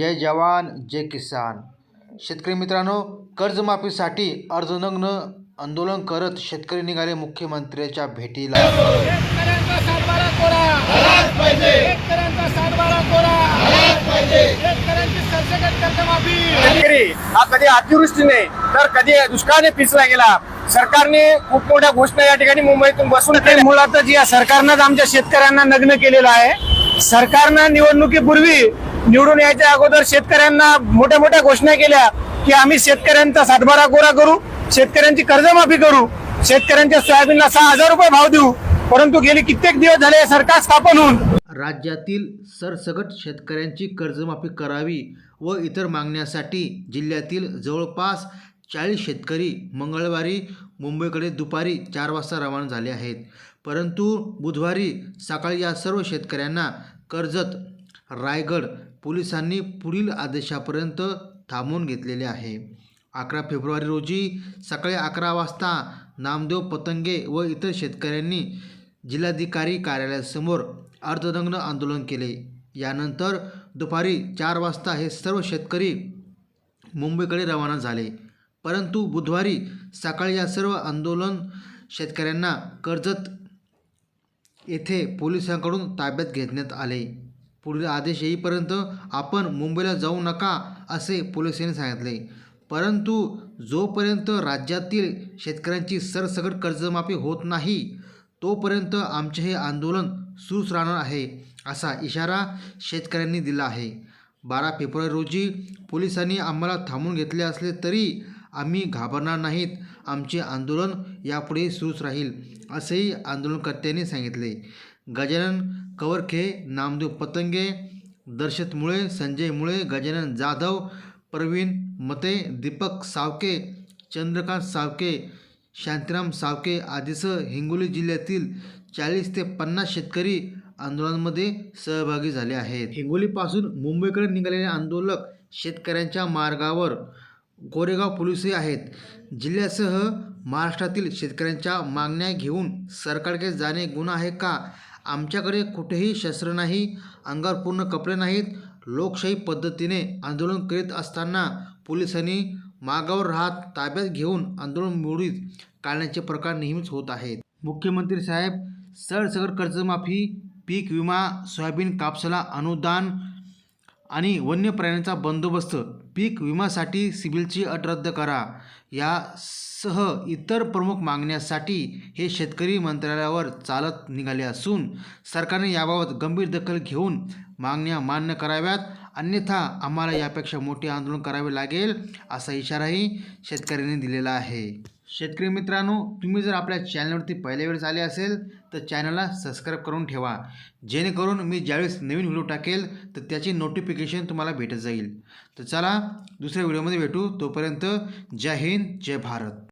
जय जवान जय किसान. शेतकरी मित्रांनो कर्जमाफीसाठी अर्धनग्न आंदोलन करत शेतकरी निघाले मुख्यमंत्र्यांच्या भेटीला. हा कधी अतिवृष्टीने तर कधी दुष्काळाने पिचला गेला. सरकारने खूप मोठ्या घोषणा या ठिकाणी मुंबईतून बसून मुळातच या सरकारनंच आमच्या शेतकऱ्यांना नग्न केलेलं आहे. सरकारनं निवडणुकीपूर्वी निवडून यायच्या अगोदर शेतकऱ्यांना मोठ्या मोठ्या घोषणा केल्या की आम्ही शेतकऱ्यांचा सातबारा कोरा करू शेतकऱ्यांची कर्जमाफी करू शेतकऱ्यांच्या सोयाबीनला सहा हजार रुपये भाव देऊ. परंतु गेले कित्येक दिवस झाले सरकार स्थापन होऊन. राज्यातील सरसगट शेतकऱ्यांची कर्जमाफी करावी व इतर मागण्यासाठी जिल्ह्यातील जवळपास चाळीस शेतकरी मंगळवारी मुंबईकडे दुपारी चार वाजता रवाना झाले आहेत. परंतु बुधवारी सकाळी या सर्व शेतकऱ्यांना कर्जत रायगड पोलिसांनी पुढील आदेशापर्यंत थांबवून घेतलेले आहे. अकरा फेब्रुवारी रोजी सकाळी अकरा वाजता नामदेव पतंगे व इतर शेतकऱ्यांनी जिल्हाधिकारी कार्यालयासमोर अर्धनग्न आंदोलन केले. यानंतर दुपारी चार वाजता हे सर्व शेतकरी मुंबईकडे रवाना झाले. परंतु बुधवारी सकाळी या सर्व आंदोलन शेतकऱ्यांना कर्जत येथे पोलिसांकडून ताब्यात घेण्यात आले. पुढील आदेश येईपर्यंत आपण मुंबईला जाऊ नका असे पोलिसांनी सांगितले. परंतु जोपर्यंत राज्यातील शेतकऱ्यांची सरसकट कर्जमाफी होत नाही तोपर्यंत आमचे हे आंदोलन सुरूच राहणार आहे असा इशारा शेतकऱ्यांनी दिला आहे. बारा फेब्रुवारी रोजी पोलिसांनी आम्हाला थांबून घेतले असले तरी आम्ही घाबरणार नाहीत आमचे आंदोलन यापुढे सुरूच राहील असेही आंदोलनकर्त्यांनी सांगितले. गजानन कवरखे नामदेव पतंगे दर्शत मुळे संजय मुळे गजानन जाधव प्रवीण मते दीपक सावके चंद्रकांत सावके शांतीराम सावके आदीसह हिंगोली जिल्ह्यातील चाळीस ते पन्नास शेतकरी आंदोलनामध्ये सहभागी झाले आहेत. हिंगोलीपासून मुंबईकडे निघालेले आंदोलक शेतकऱ्यांच्या मार्गावर गोरेगाव पोलीसही आहेत. जिल्ह्यासह महाराष्ट्रातील शेतकऱ्यांच्या मागण्या घेऊन सरकारकडे जाणे गुन्हा आहे का? आमच्याकडे कुठेही शस्त्र नाही अंगावर पूर्ण कपडे नाहीत. लोकशाही पद्धतीने आंदोलन करीत असताना पोलिसांनी मागावर राहत ताब्यात घेऊन आंदोलन मोडीत काढण्याचे प्रकार नेहमीच होत आहेत. मुख्यमंत्री साहेब सरसकट कर्जमाफी पीक विमा सोयाबीन कापसाला अनुदान आणि वन्य प्राण्यांचा बंदोबस्त पीक विमासाठी सिबिलची अट रद्द करा. यासह इतर प्रमुख मागण्यासाठी हे शेतकरी मंत्रालयावर चालत निघाले असून सरकारने याबाबत गंभीर दखल घेऊन मागण्या मान्य कराव्यात. अन्यथा आम्हाला यापेक्षा मोठे आंदोलन करावे लागेल असा इशाराही शेतकऱ्यांनी दिलेला आहे. शेतकरी मित्रांनो तुम्ही जर आपल्या चॅनलवरती पहिल्या वेळेस आले असेल तर चॅनलला सबस्क्राईब करून ठेवा. जेणेकरून मी ज्यावेळेस नवीन व्हिडिओ टाकेल तर त्याची नोटिफिकेशन तुम्हाला भेटत जाईल. तर चला दुसऱ्या व्हिडिओमध्ये भेटू. तोपर्यंत जय हिंद जय भारत.